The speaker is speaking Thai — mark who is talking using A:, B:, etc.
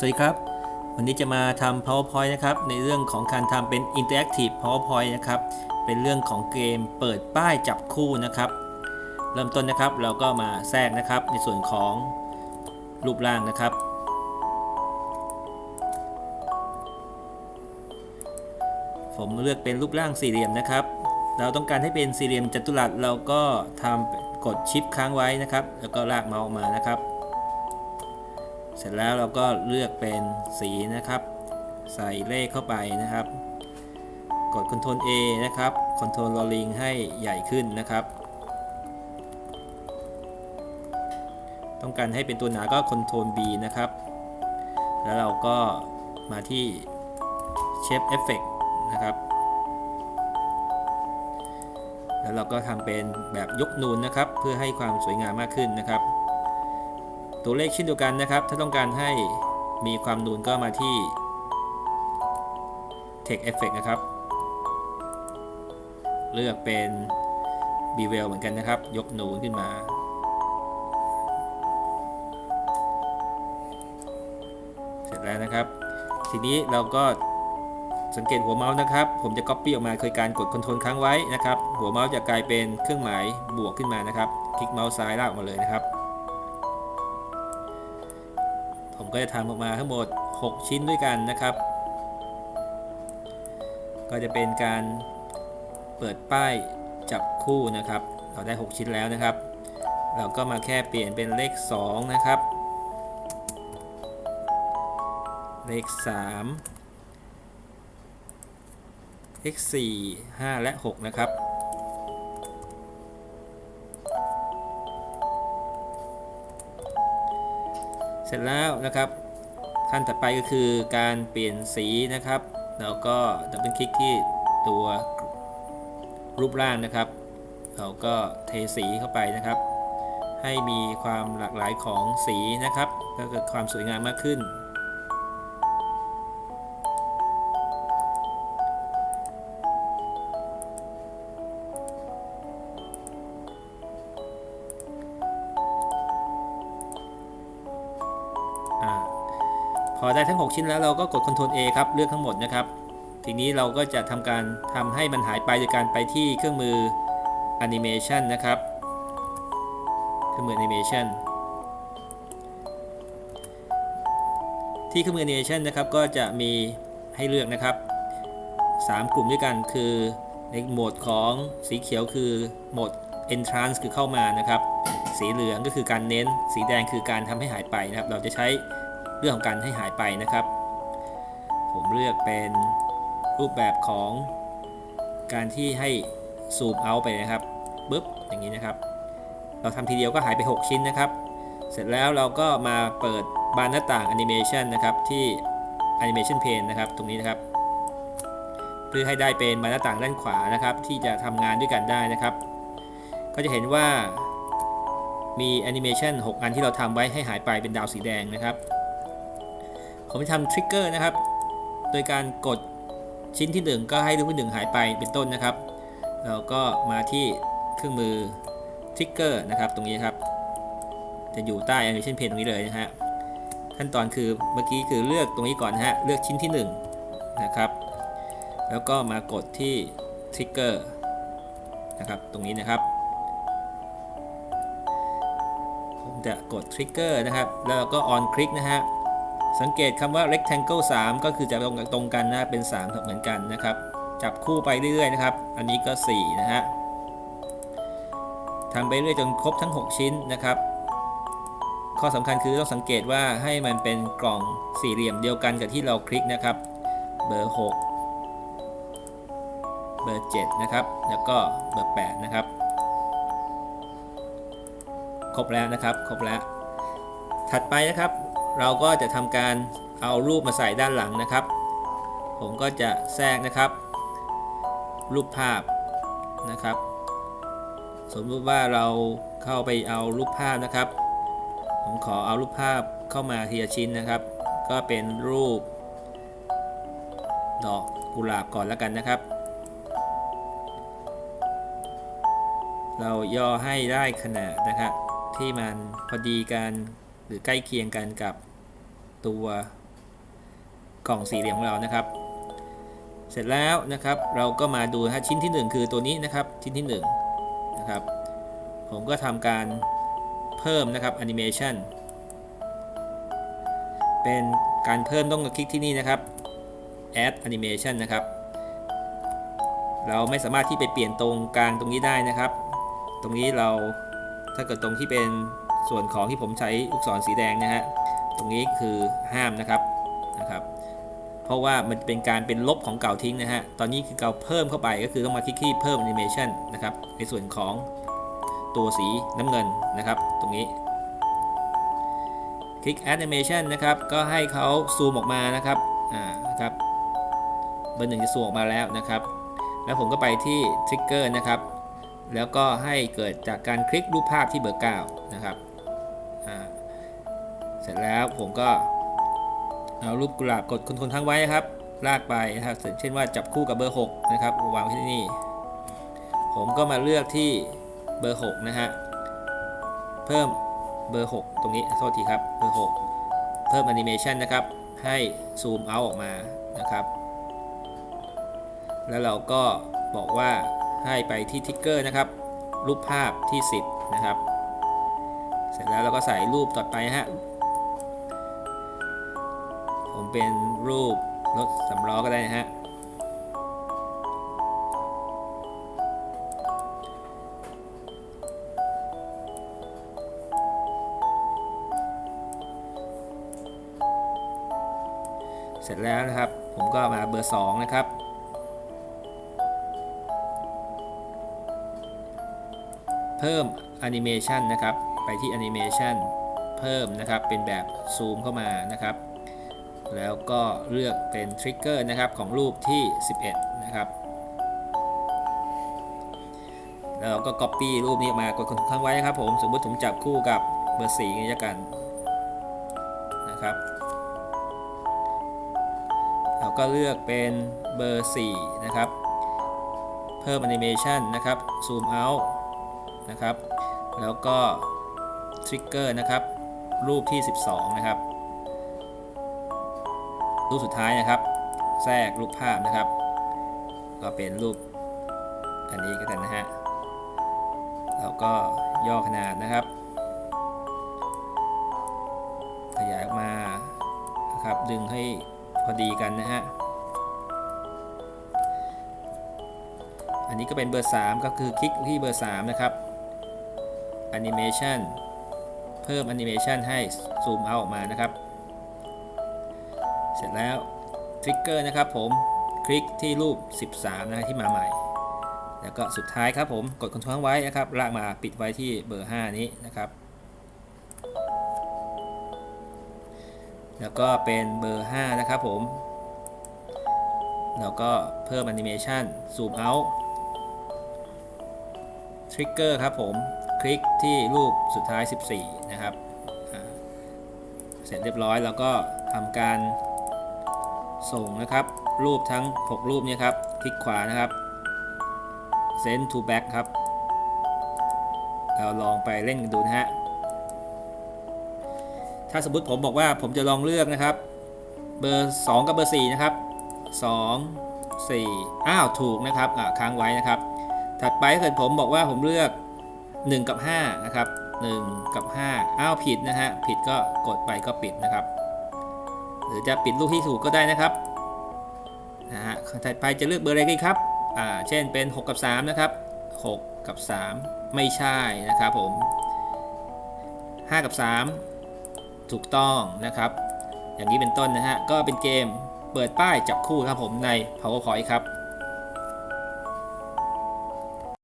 A: สวัสดีครับ วันนี้จะมาทำ powerpoint นะครับ ในเรื่องของการทำเป็น interactive powerpoint นะครับ เป็นเรื่องของเกมเปิดป้ายจับคู่นะครับ เริ่มต้นนะครับเราก็มาแทรกนะครับในส่วนของรูปร่างนะครับ ผมเลือกเป็นรูปร่างสี่เหลี่ยมนะครับ เราต้องการให้เป็นสี่เหลี่ยมจัตุรัสเราก็ทำกดชิปค้างไว้นะครับ แล้วก็ลากเมาส์ออกมานะครับ เสร็จแล้วเราก็เลือกเป็นสีนะครับ ใส่เลขเข้าไปนะครับ กด Ctrl A นะครับ Ctrl ลอลิงให้ใหญ่ขึ้นนะครับ ต้องการให้เป็นตัวหนาก็ Ctrl B นะครับ แล้วเราก็มาที่ Shape Effect นะครับ แล้วเราก็ทำเป็นแบบยกนูนนะครับ เพื่อให้ความสวยงามมากขึ้นนะครับ ตัวเลขเช่นเดียวกันนะครับ ถ้าต้องการให้มีความนูนก็มาที่ Text Effect นะครับ เลือกเป็น Bevel เหมือนกันนะครับ ยกนูนขึ้นมา เสร็จแล้วนะครับ ทีนี้เราก็สังเกตหัวเมาส์นะครับ ผมจะ Copy ออกมาเคยการกด Ctrl ค้างไว้นะครับ หัวเมาส์จะกลายเป็นเครื่องหมายบวกขึ้นมานะครับ คลิกเมาส์ซ้ายลากออกมาเลยนะครับ ผมก็จะทำออกมาทั้งหมด 6 ชิ้นด้วยกันนะครับ ก็จะเป็นการเปิดป้ายจับคู่นะครับ เราได้ 6 ชิ้นแล้วนะครับ เราก็มาแค่เปลี่ยนเป็นเลข 2 นะครับ เลข 3 เลข 4 5 และ 6 นะครับ เสร็จแล้วนะครับ ขั้นถัดไปก็คือการเปลี่ยนสีนะครับแล้วก็ดับเบิลคลิกที่ตัวรูปร่างนะครับ เราก็เทสีเข้าไปนะครับ ให้มีความหลากหลายของสีนะครับก็เกิดความสวยงามมากขึ้น พอได้ทั้ง 6 ชิ้นแล้วเราก็กด Ctrl A ครับ เลือกทั้งหมดนะครับ ทีนี้เราก็จะทำการทำให้มันหายไปโดยการไปที่เครื่องมือ Animation นะครับ เครื่องมือ Animation ที่เครื่องมือ Animation นะครับ ก็จะมีให้เลือกนะครับ 3 กลุ่มด้วยกันคือในโหมดของสีเขียวคือโหมด entrance คือเข้ามานะครับ สีเหลืองก็คือการเน้น สีแดงคือการทำให้หายไปนะครับ เราจะใช้ เรื่องของการให้หายไปนะครับ ผมเลือกเป็นรูปแบบของการที่ให้ซูมเอาไปนะครับปึ๊บอย่างนี้นะครับ เราทำทีเดียวก็หายไป 6 ชิ้นนะครับ เสร็จแล้วเราก็มาเปิดบานหน้าต่างแอนิเมชันนะครับที่ Animation Pane นะครับตรงนี้นะครับเพื่อให้ได้เป็นบานหน้าต่างด้านขวานะครับ ที่จะทำงานด้วยกันได้นะครับ ก็จะเห็นว่ามีแอนิเมชัน6 อันที่เราทำไว้ให้หายไปเป็นดาวสีแดงนะครับ ผมจะทำทริกเกอร์นะครับ โดยการกดชิ้นที่ 1 ก็ให้รูปที่ 1 หายไปเป็นต้นนะครับ เราก็มาที่เครื่องมือทริกเกอร์นะครับตรงนี้ครับ จะอยู่ใต้ Animation Pane ตรงนี้เลยนะฮะ ขั้นตอนคือเมื่อกี้คือเลือกตรงนี้ก่อนนะฮะ เลือกชิ้นที่ 1 นะครับ แล้วก็มากดที่ทริกเกอร์นะครับตรงนี้นะครับผมจะกด Trigger นะครับ แล้วก็ On Click นะฮะ สังเกตคำว่า Rectangle 3 ก็คือจะตรงตรงกันนะเป็น 3 เหมือนกันนะครับ จับคู่ไปเรื่อยๆนะครับ อันนี้ก็ 4 นะฮะทำไปเรื่อยจนครบทั้ง 6 ชิ้นนะครับ ข้อสำคัญคือต้องสังเกตว่าให้มันเป็นกล่องสี่เหลี่ยมเดียวกันกับที่เราคลิกนะครับ เบอร์ 6 เบอร์ 7 นะครับ แล้วก็เบอร์ 8 นะครับ ครบแล้วนะครับ ครบแล้ว ถัดไปนะครับ เราก็จะทำการเอารูปมาใส่ด้านหลังนะครับ ผมก็จะแทรกนะครับ รูปภาพนะครับ สมมติว่าเราเข้าไปเอารูปภาพนะครับ ผมขอเอารูปภาพเข้ามาทีละชิ้นนะครับ ก็เป็นรูป ดอกกุหลาบก่อนแล้วกันนะครับ เราย่อให้ได้ขนาดนะครับที่มันพอดีกันหรือใกล้เคียงกันกับ ตัวกล่องสี่เหลี่ยมของเรานะครับ เสร็จแล้วนะครับเราก็มาดูนะฮะชิ้นที่ 1 คือตัวนี้นะครับชิ้นที่1นะครับผมก็ทำการเพิ่มนะครับแอนิเมชันเป็นการเพิ่มต้องคลิกที่นี่นะครับ add animation นะครับ เราไม่สามารถที่ไปเปลี่ยนตรงกลางตรงนี้ได้นะครับ ตรงนี้เราถ้าเกิดตรงที่เป็นส่วนของที่ผมใช้ลูกศรสีแดงนะฮะ ตรงนี้คือห้ามนะครับนะครับ เพราะว่ามันเป็นการเป็นลบของเก่าทิ้งนะฮะ ตอนนี้คือเราเพิ่มเข้าไปก็คือต้องมาคลิกที่เพิ่มแอนิเมชันนะครับ ในส่วนของตัวสีน้ำเงินนะครับ ตรงนี้คลิก Animation นะครับ ก็ให้เขาซูมออกมานะครับ อ่าครับ เบอร์หนึ่งจะซูมออกมาแล้วนะครับ แล้วผมก็ไปที่ Trigger นะครับ แล้วก็ให้เกิดจากการคลิกรูปภาพที่เบอร์9นะครับ อ่า เสร็จแล้วผมก็เอารูปกุหลาบกดคนๆทั้งไว้นะครับ ลากไปนะครับเช่นว่าจับคู่กับเบอร์ 6 นะครับวางไว้ที่นี่ ผมก็มาเลือกที่เบอร์ 6 นะฮะ เพิ่มเบอร์ 6 ตรงนี้โทษทีครับ เบอร์ 6 เพิ่มแอนิเมชันนะครับ ให้ซูมเอาออกมานะครับ แล้วเราก็บอกว่าให้ไปที่ทิกเกอร์นะครับ รูปภาพที่ 10 นะครับ เสร็จแล้วเราก็ใส่รูปต่อไปฮะ ผมเป็นรูปรถสำล้อก็ได้นะฮะเสร็จแล้วนะครับ ผมก็มาเบอร์ 2 นะครับ เพิ่มแอนิเมชันนะครับ ไปที่แอนิเมชันเพิ่มนะครับ เป็นแบบซูมเข้ามานะครับ แล้วก็เลือกเป็นทริกเกอร์นะครับของรูปที่ 11 นะครับแล้วเราก็ Copy รูปนี้มากดค้างไว้นะครับผมสมมติผมจับคู่กับเบอร์4นี้ละกันนะครับ เราก็เลือกเป็นเบอร์4นะครับ เพิ่มแอนิเมชันนะครับซูมเอาท์นะครับ แล้วก็ทริกเกอร์นะครับ รูปที่ 12 นะครับ รูปสุดท้ายนะครับ แทรกรูปภาพนะครับ ก็เป็นรูปอันนี้ก็ได้นะฮะแล้วก็ย่อขนาดนะครับ ขยายออกมานะครับดึงให้พอดีกันนะฮะอันนี้ก็เป็นเบอร์ 3 ก็คือคลิกที่เบอร์ 3 นะครับ Animation เพิ่ม Animation ให้ซูมเอาออกมานะครับ เสร็จแล้วทริกเกอร์นะครับผมคลิกที่รูป 13 นะที่มาใหม่ แล้วก็สุดท้ายครับผมกดคอนโทรลไว้นะครับลากมาปิดไว้ที่เบอร์ 5 นี้นะครับ แล้วก็เป็นเบอร์ 5 นะครับผม แล้วก็เพิ่มแอนิเมชันซูมเอาท์ทริกเกอร์ครับผม คลิกที่รูปสุดท้าย 14 นะครับ เสร็จเรียบร้อยแล้วก็ทำการ ส่งนะครับ รูปทั้ง 6 รูปเนี้ครับ คลิกขวานะครับ send to back ครับ เราลองไปเล่นกันดูนะฮะ ถ้าสมมติผมบอกว่าผมจะลองเลือกนะครับ เบอร์ 2 กับเบอร์ 4 นะครับ 2 4 อ้าว ถูกนะครับอ่าค้างไว้นะครับ ถัดไปถ้าเกิดผมบอกว่าผมเลือก 1 กับ 5 นะครับ 1 กับ 5 อ้าว ผิดนะฮะ ผิดก็กดไปก็ปิดนะครับ หรือจะปิดลูกที่ถูกก็ได้นะครับนะฮะถัดไปจะเลือกเบอร์อะไรกันครับอ่าเช่นเป็น 6 กับ 3 นะครับ 6 กับ 3 ไม่ใช่นะครับผม 5 กับ 3 ถูกต้องนะครับ อย่างนี้เป็นต้นนะฮะ ก็เป็นเกมเปิดป้ายจับคู่ครับผมใน PowerPoint ครับ